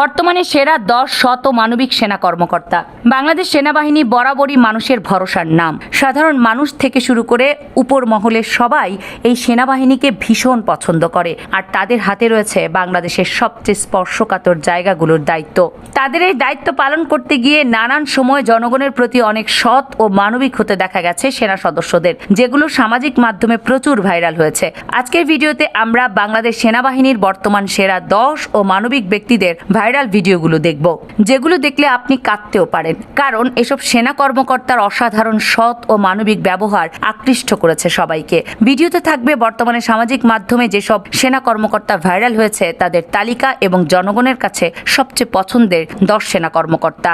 বর্তমানে সেরা দশ শত মানবিক সেনা কর্মকর্তা। বাংলাদেশ সেনাবাহিনী বরাবরই মানুষের ভরসার নাম। সাধারণ মানুষ থেকে শুরু করে উপর মহলের সবাই এই সেনাবাহিনীকে ভীষণ পছন্দ করে। আর তাদের হাতে রয়েছে বাংলাদেশের সবচেয়ে স্পর্শকাতর জায়গাগুলোর দায়িত্ব। তাদের এই দায়িত্ব পালন করতে গিয়ে নানান সময় জনগণের প্রতি অনেক সৎ ও মানবিক হতে দেখা গেছে সেনা সদস্যদের, যেগুলো সামাজিক মাধ্যমে প্রচুর ভাইরাল হয়েছে। আজকের ভিডিওতে আমরা বাংলাদেশ সেনাবাহিনীর বর্তমান সেরা দশ ও মানবিক ব্যক্তিদের ভাইরাল ভিডিওগুলো দেখব, যেগুলো দেখলে আপনি কাঁদতেও পারেন। কারণ এসব সেনা কর্মকর্তার অসাধারণ সৎ ও মানবিক ব্যবহার আকৃষ্ট করেছে সবাইকে। ভিডিওতে থাকবে বর্তমানে সামাজিক মাধ্যমে যেসব সেনা কর্মকর্তা ভাইরাল হয়েছে, তাদের তালিকা এবং জনগণের কাছে সবচেয়ে পছন্দের দশ সেনা কর্মকর্তা।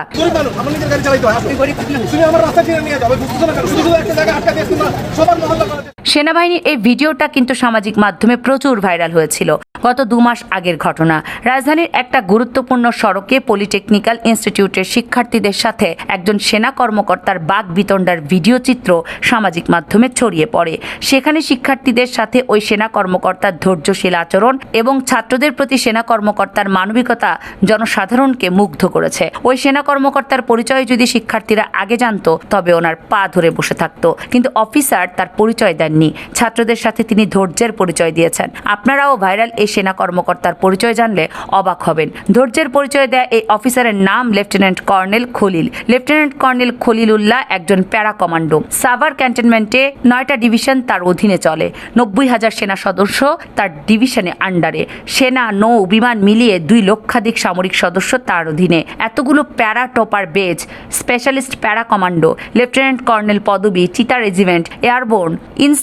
সেনাবাহিনীর এই ভিডিওটা কিন্তু সামাজিক মাধ্যমে প্রচুর ভাইরাল হয়েছিল। গত দু মাস আগের ঘটনা। রাজধানীর একটা গুরুত্বপূর্ণ সড়কে পলিটেকনিক্যাল ইনস্টিটিউটের শিক্ষার্থীদের সাথে একজন সেনা কর্মকর্তার বাঘ বিতণ্ডার ভিডিও চিত্র সামাজিক মাধ্যমে ছড়িয়ে পড়ে। সেখানে শিক্ষার্থীদের সাথে ওই সেনা কর্মকর্তার ধৈর্যশীল আচরণ এবং ছাত্রদের প্রতি সেনা কর্মকর্তার মানবিকতা জনসাধারণকে মুগ্ধ করেছে। ওই সেনা কর্মকর্তার পরিচয় যদি শিক্ষার্থীরা আগে জানতো, তবে ওনার পা ধরে বসে থাকতো। কিন্তু অফিসার তার পরিচয় দেননি। ছাত্রদের সাথে তিনি ধৈর্যের পরিচয় দিয়েছেন। আপনারাও ভাইরাল এই সেনা কর্মকর্তার পরিচয় জানলে অবাক হবেন। ধৈর্যের পরিচয় দেয়া এই অফিসারের নাম lieutenant colonel Khalil. Lieutenant colonel Khalil Ullah একজন প্যারা কমান্ডো। সাভার ক্যান্টনমেন্টে নয়টা ডিভিশন তার অধীনে চলে। নব্বই হাজার সেনা সদস্য তার ডিভিশনে আন্ডারে। সেনা, নৌ, বিমান মিলিয়ে দুই লক্ষাধিক সামরিক সদস্য তার অধীনে। এতগুলো paratrooper base, specialist para commando, lieutenant colonel পদবি, চিতা রেজিমেন্ট, এয়ারবোর্ন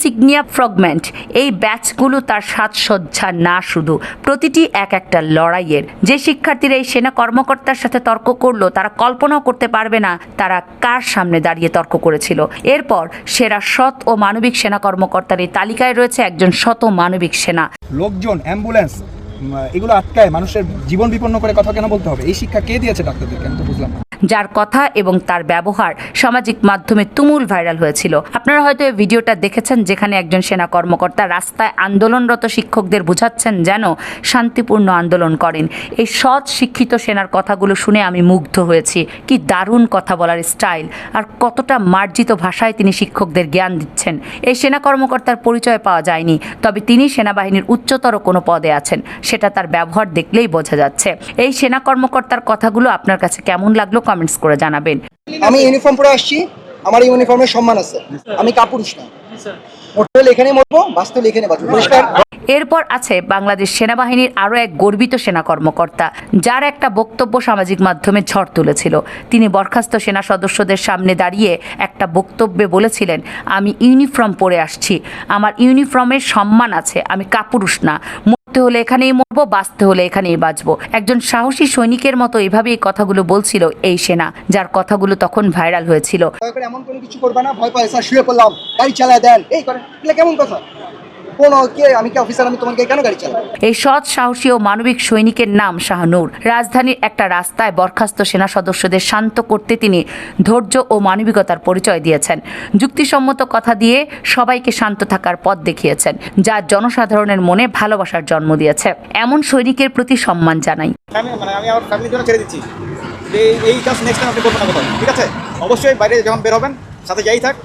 ইনসিগনিয়া ফ্রগমেন্ট এই ব্যাচগুলো তার সাজসজ্জা না শুধু, প্রতিটি এক একটা লড়াইয়ের। যে শিক্ষার্থীরা এই সেনা কর্মকর্তার সাথে তর্ক করল, তারা কল্পনাও করতে পারবে না তারা কার সামনে দাঁড়িয়ে তর্ক করেছিল। এরপর সেরা সৎ ও মানবিক সেনা কর্মকর্তার এই তালিকায় রয়েছে একজন শত মানবিক সেনা। লোকজন, অ্যাম্বুলেন্স এগুলো আটকায় মানুষের জীবন বিপন্ন করে কথা কেন বলতে হবে? এই শিক্ষা কে দিয়েছে ডাক্তারদেরকে? আমি তো বুঝলাম। যার কথা এবং তার ব্যবহার সামাজিক মাধ্যমে তুমুল ভাইরাল হয়েছিল। আপনারা হয়তো এই ভিডিওটা দেখেছেন যেখানে একজন সেনা কর্মকর্তা রাস্তায় আন্দোলনরত শিক্ষকদের বোঝাচ্ছেন যেন শান্তিপূর্ণ আন্দোলন করেন। এই সৎ শিক্ষিত সেনার কথাগুলো শুনে আমি মুগ্ধ হয়েছি। কি দারুণ কথা বলার স্টাইল। আর কতটা মার্জিত ভাষায় তিনি শিক্ষকদের জ্ঞান দিচ্ছেন। এই সেনা কর্মকর্তার পরিচয় পাওয়া যায়নি, তবে তিনি সেনাবাহিনীর উচ্চতর কোনো পদে আছেন। সেটা তার ব্যবহার দেখলেই বোঝা যাচ্ছে। এই সেনা কর্মকর্তার কথাগুলো আপনার কাছে কেমন লাগল? কমেন্টস করে জানাবেন। আমি ইউনিফর্ম পরে আসছি আমার ইউনিফর্মের সম্মান আছে। আমি কাপুরুষ না। মরতে হলে এখানে মরবো বাঁচতে হলে এখানে বাঁচবো পরিষ্কার? এরপর আছে বাংলাদেশ সেনাবাহিনীর আরও এক গর্বিত সেনা কর্মকর্তা যার একটা বক্তব্য সামাজিক মাধ্যমে ঝড় তুলেছিল। তিনি বরখাস্ত সেনা সদস্যদের সামনে দাঁড়িয়ে একটা বক্তব্যে বলেছিলেন আমি ইউনিফর্ম পরে আসছি। আমার ইউনিফর্মের সম্মান আছে আমি কাপুরুষ না। মরতে হলে এখানেই মরবো বাঁচতে হলে এখানেই বাঁচবো। একজন সাহসী সৈনিকের মতো এভাবে এই কথাগুলো বলছিল এই সেনা যার কথাগুলো তখন ভাইরাল হয়েছিল। এমন কোনো কিছু করবে না ভয় পায় শুয়ে পড়লাম গাড়ি চালায় দেন এই করেন। কেমন কথা? এই সৎ সাহসী ও মানবিক সৈনিকের নাম শাহনূর। রাজধানীর একটা রাস্তায় বরখাস্ত সেনা সদস্যদের শান্ত করতে তিনি ধৈর্য ও মানবিকতার পরিচয় দিয়েছেন। যুক্তিসম্মত কথা দিয়ে সবাইকে শান্ত থাকার পথ দেখিয়েছেন যা জনসাধারণের মনে ভালোবাসার জন্ম দিয়েছে। এমন সৈনিকের প্রতি সম্মান জানাই। মানে আমি আমার ফ্যামিলির জন্য ছেড়ে দিচ্ছি। যে এই- এই কাজ নেক্সট টাইম আপনি করবেন না ঠিক আছে? অবশ্যই বাইরে যখন বের হবেন সাথে যাই থাক।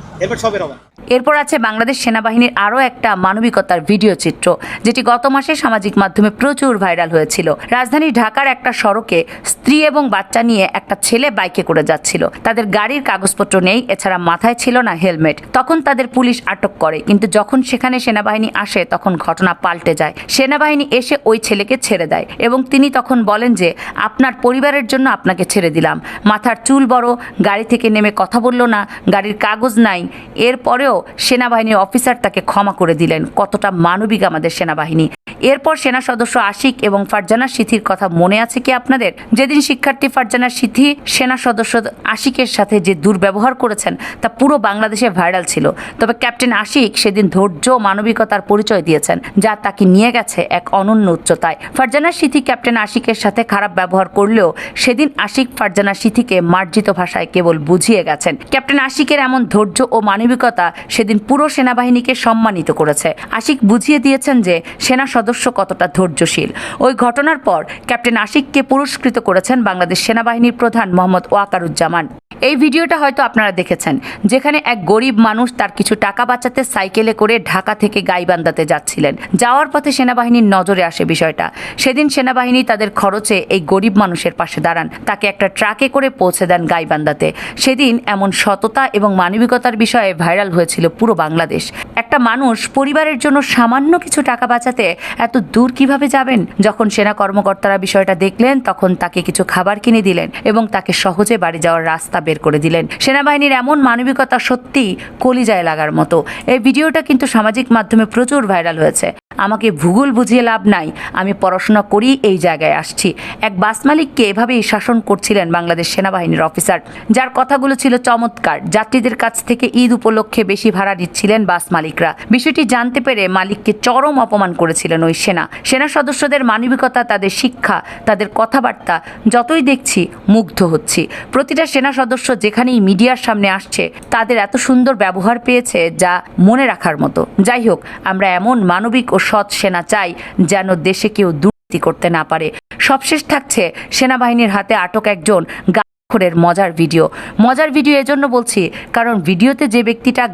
এরপর আছে বাংলাদেশ সেনাবাহিনীর আরও একটা মানবিকতার ভিডিও চিত্র, যেটি গত মাসে সামাজিক মাধ্যমে প্রচুর ভাইরাল হয়েছিল। রাজধানী ঢাকার একটা সড়কে স্ত্রী এবং বাচ্চা নিয়ে একটা ছেলে বাইকে করে যাচ্ছিল। তাদের গাড়ির কাগজপত্র নেই, এছাড়া মাথায় ছিল না হেলমেট। তখন তাদের পুলিশ আটক করে, কিন্তু যখন সেখানে সেনাবাহিনী আসে, তখন ঘটনা পাল্টে যায়। সেনাবাহিনী এসে ওই ছেলেকে ছেড়ে দেয় এবং তিনি তখন বলেন যে, আপনার পরিবারের জন্য আপনাকে ছেড়ে দিলাম। মাথার চুল বড়, গাড়ি থেকে নেমে কথা বলল না, গাড়ির কাগজ নাই এরপরেও সেনাবাহিনীর অফিসার তাকে ক্ষমা করে দিলেন। কতটা মানবিক আমাদের সেনাবাহিনী। এরপর সেনা সদস্য আশিক এবং ফারজানা সিথির কথা মনে আছে কি আপনাদের? যেদিন শিক্ষার্থী ফারজানা সিথি সেনা সদস্য আশিকের সাথে যে দুর্ব্যবহার করেছেন, তা পুরো বাংলাদেশে ভাইরাল ছিল। তবে ক্যাপ্টেন আশিক সেদিন ধৈর্য মানবিকতার পরিচয় দিয়েছেন, যা তাকে নিয়ে গেছে এক অনন্য উচ্চতায়। ফারজানা সিথি ক্যাপ্টেন আশিকের সাথে খারাপ ব্যবহার করলেও সেদিন আশিক ফারজানা সিথিকে মার্জিত ভাষায় কেবল বুঝিয়ে গেছেন। ক্যাপ্টেন আশিকের এমন ধৈর্য ও মানবিকতা সেদিন পুরো সেনাবাহিনীকে সম্মানিত করেছে। আশিক বুঝিয়ে দিয়েছেন যে, সেনা সদস্য কতটা ধৈর্যশীল? ওই ঘটনার পর ক্যাপ্টেন আশিককে পুরস্কৃত করেছেন বাংলাদেশ সেনাবাহিনীর প্রধান মোহাম্মদ ওয়াকারুজ্জামান। এই ভিডিওটা হয়তো আপনারা দেখেছেন, যেখানে এক গরিব মানুষ তার কিছু টাকা বাঁচাতে সাইকেলে করে ঢাকা থেকে গাইবান্দাতে যাচ্ছিলেন। যাওয়ার পথে সেনাবাহিনীর নজরে আসে বিষয়টা। সেদিন সেনাবাহিনী তাদের খরচে এই গরিব মানুষের পাশে দাঁড়ান। তাকে একটা ট্রাকে করে পৌঁছে দেন গাইবান্দাতে সেদিন এমন সততা এবং মানবিকতার বিষয়ে ভাইরাল হয়েছিল পুরো বাংলাদেশ। একটা মানুষ পরিবারের জন্য সামান্য কিছু টাকা বাঁচাতে এত দূর কীভাবে যাবেন? যখন সেনা কর্মকর্তারা বিষয়টা দেখলেন, তখন তাকে কিছু খাবার কিনে দিলেন এবং তাকে সহজে বাড়ি যাওয়ার রাস্তা বের করে দিলেন। সেনাবাহিনীর এমন মানবিকতা সত্যি কলিজায় লাগার মতো। এই ভিডিওটা কিন্তু সামাজিক মাধ্যমে প্রচুর ভাইরাল হয়েছে। আমাকে ভূগোল বুঝিয়ে লাভ নাই। আমি পড়াশোনা করি, এই জায়গায় আসছি। এক বাস মালিককে এভাবেই শাসন করছিলেন বাংলাদেশ সেনাবাহিনীর অফিসার, যার কথাগুলো ছিল চমৎকার। যাত্রীদের কাছ থেকে ঈদ উপলক্ষে বেশি ভাড়া দিচ্ছিলেন বাস মালিকরা। বিষয়টি জানতে পেরে মালিককে চরম অপমান করেছিলেন ওই সেনা। সেনা সদস্যদের মানবিকতা, তাদের শিক্ষা, তাদের কথাবার্তা, যতই দেখছি মুগ্ধ হচ্ছি। প্রতিটা সেনা সদস্য যেখানেই মিডিয়ার সামনে আসছে, তাদের এত সুন্দর ব্যবহার পেয়েছে যা মনে রাখার মতো। যাই হোক, আমরা এমন মানবিক ও সৎ সেনা চাই যেন দেশে কেউ দুর্নীতি করতে না পারে। সবশেষ থাকছে সেনাবাহিনীর হাতে আটক একজন গাখরের মজার ভিডিও। মজার ভিডিও এজন্য বলছি, কারণ ভিডিওতে যে ব্যক্তিটা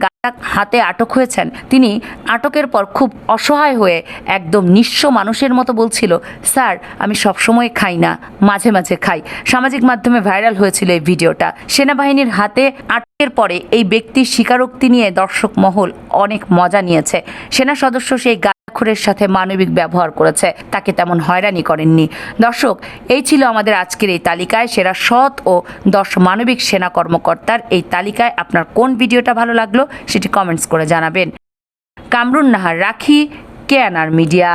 হাতে আটক হয়েছেন। তিনি আটকের পর খুব অসহায় হয়ে একদম নিঃস্ব মানুষের মতো বলছিল, স্যার, আমি সবসময় খাই না, মাঝে মাঝে খাই। সামাজিক মাধ্যমে ভাইরাল হয়েছিল এই ভিডিওটা। সেনাবাহিনীর হাতে আটকের পরে এই ব্যক্তির স্বীকারোক্তি নিয়ে দর্শক মহল অনেক মজা নিয়েছে। সেনা সদস্য সেই গাখরের সাথে মানবিক ব্যবহার করেছে। তাকে তেমন হয়রানি করেননি। দর্শক, এই ছিল আমাদের আজকের এই তালিকায় সেরা সৎ ও দশ মানবিক সেনা কর্মকর্তার এই তালিকায় আপনার কোন ভিডিওটা ভালো লাগল সেটি কমেন্টস করে জানাবেন। কামরুন নাহার রাখি কেয়ানার মিডিয়া।